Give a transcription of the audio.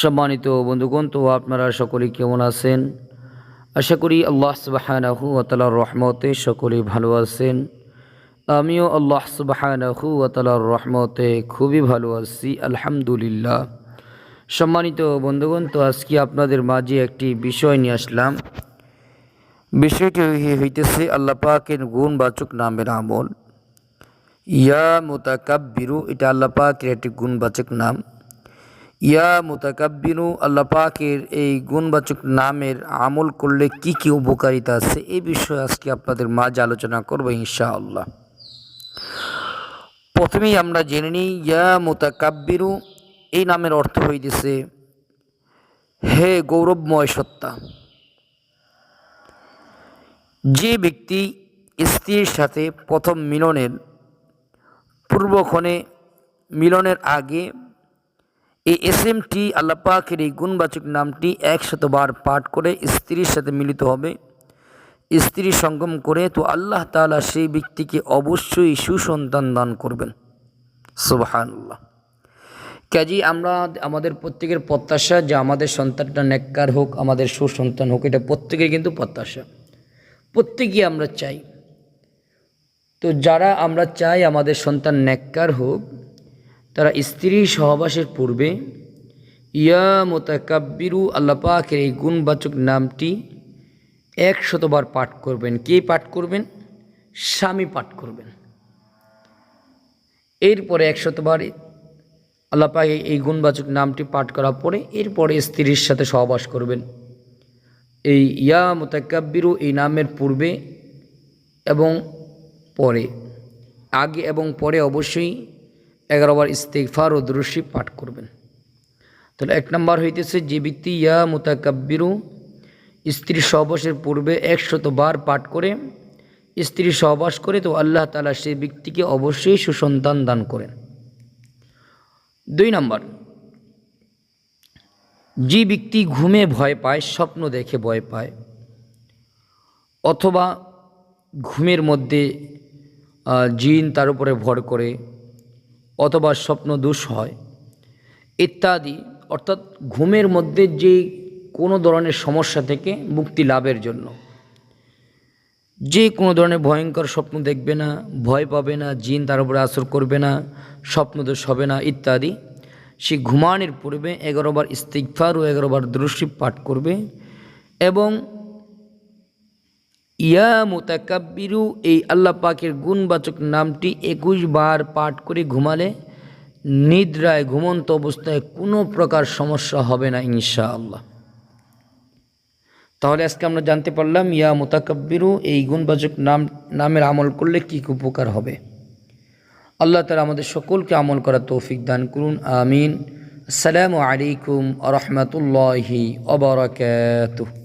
সম্মানিত বন্ধুগণ, তো আপনারা সকলে কেমন আছেন? আশা করি আল্লাহ সুবাহানাহু রহমতে সকলেই ভালো আছেন। আমিও আল্লাহ সুবাহানাহু রহমতে খুবই ভালো আছি, আলহামদুলিল্লাহ। সম্মানিত বন্ধুগণ, তো আজকে আপনাদের মাঝে একটি বিষয় নিয়ে আসলাম। বিষয়টি হইতেছে আল্লাহ পাকের গুণবাচক নামের আমল। ইয়া মোতাকাব্বিরু, এটা আল্লাহ পাকের একটি গুণবাচক নাম। ইয়া মোতাকাব্বিরু, আল্লাহ পাকের এই গুণবাচক নামের আমল করলে কি কি উপকারিতা আছে? এই বিষয়ে আজকে আপনাদের মাঝে আলোচনা করব ইনশাআল্লাহ। প্রথমেই আমরা জেনে নিই, ইয়া মোতাকাব্বিরু, এই নামের অর্থ হইতেছে, হে গৌরবময় সত্তা। যে ব্যক্তি স্ত্রীর সাথে প্রথম মিলনের পূর্বক্ষণে, মিলনের আগে এই এস এমটি আল্লাপাকের এই গুণবাচক নামটি একশতবার পাঠ করে স্ত্রীর সাথে মিলিত হবে। স্ত্রী সঙ্গম করে তো আল্লাহ তালা সেই ব্যক্তিকে অবশ্যই সুসন্তান দান করবেন। সুবহানাল্লাহ। কাজী আমরা আমাদের প্রত্যেকের প্রত্যাশা যে আমাদের সন্তানটা নেককার হোক, আমাদের সুসন্তান হোক, এটা প্রত্যেকের কিন্তু প্রত্যাশা। প্রত্যেকেই আমরা চাই। তো যারা আমরা চাই আমাদের সন্তান নেককার হোক তারা স্ত্রী সহবাসের পূর্বে, ইয়া মোতাকাব্বিরু আল্লাহ পাকের এই গুণবাচক নামটি একশতবার পাঠ করবেন। কে পাঠ করবেন? স্বামী পাঠ করবেন। এরপরে একশতবার আল্লাহ পাক এই- এই গুণবাচক নামটি পাঠ করার পরে এরপরে স্ত্রীর সাথে সহবাস করবেন। এই ইয়া মোতাকাব্বিরু এই নামের পূর্বে এবং পরে। আগে এবং পরে অবশ্যই এগারোবার ইস্তেকফার ও দ্রুশি পাঠ করবেন। তাহলে এক নম্বর হইতেছে, যে ব্যক্তি ইয়া মোতাকাব্বিরু, স্ত্রী সহবাসের পূর্বে একশত বার পাঠ করে, স্ত্রী সহবাস করে, তো আল্লাহ তালা সেই ব্যক্তিকে অবশ্যই সুসন্তান দান করেন। দুই নম্বর, যে ব্যক্তি ঘুমে ভয় পায়, স্বপ্ন দেখে ভয় পায়, অথবা ঘুমের মধ্যে জিন তার উপরে ভর করে অথবা স্বপ্ন দোষ হয়। ইত্যাদি। অর্থাৎ ঘুমের মধ্যে যে কোনো ধরনের সমস্যা থেকে মুক্তি লাভের জন্য। যে কোনো ধরনের ভয়ঙ্কর স্বপ্ন দেখবে না, ভয় পাবে না, জিন তার উপরে আসর করবে না, স্বপ্ন দোষ হবে না, ইত্যাদি। সে ঘুমানোর পূর্বে এগারোবার ইস্তিকফার ও এগারোবার দ্রুশি পাঠ করবে এবং ইয়া মোতাকাব্বিরু, এই আল্লাহ পাকের গুণবাচক নামটি একুশ বার পাঠ করে ঘুমালে নিদ্রায় ঘুমন্ত অবস্থায় কোনো প্রকার সমস্যা হবে না ইনশাআল্লাহ। তাহলে আজকে আমরা জানতে পারলাম ইয়া মোতাকাব্বিরু, এই গুণবাচক নাম, নামের আমল করলে কী উপকার হবে। আল্লাহ তালা আমাদের সকলকে আমল করার তৌফিক দান করুন, আমিন। আসসালামু আলাইকুম রহমতুল্লাহি অবরাকাতুহ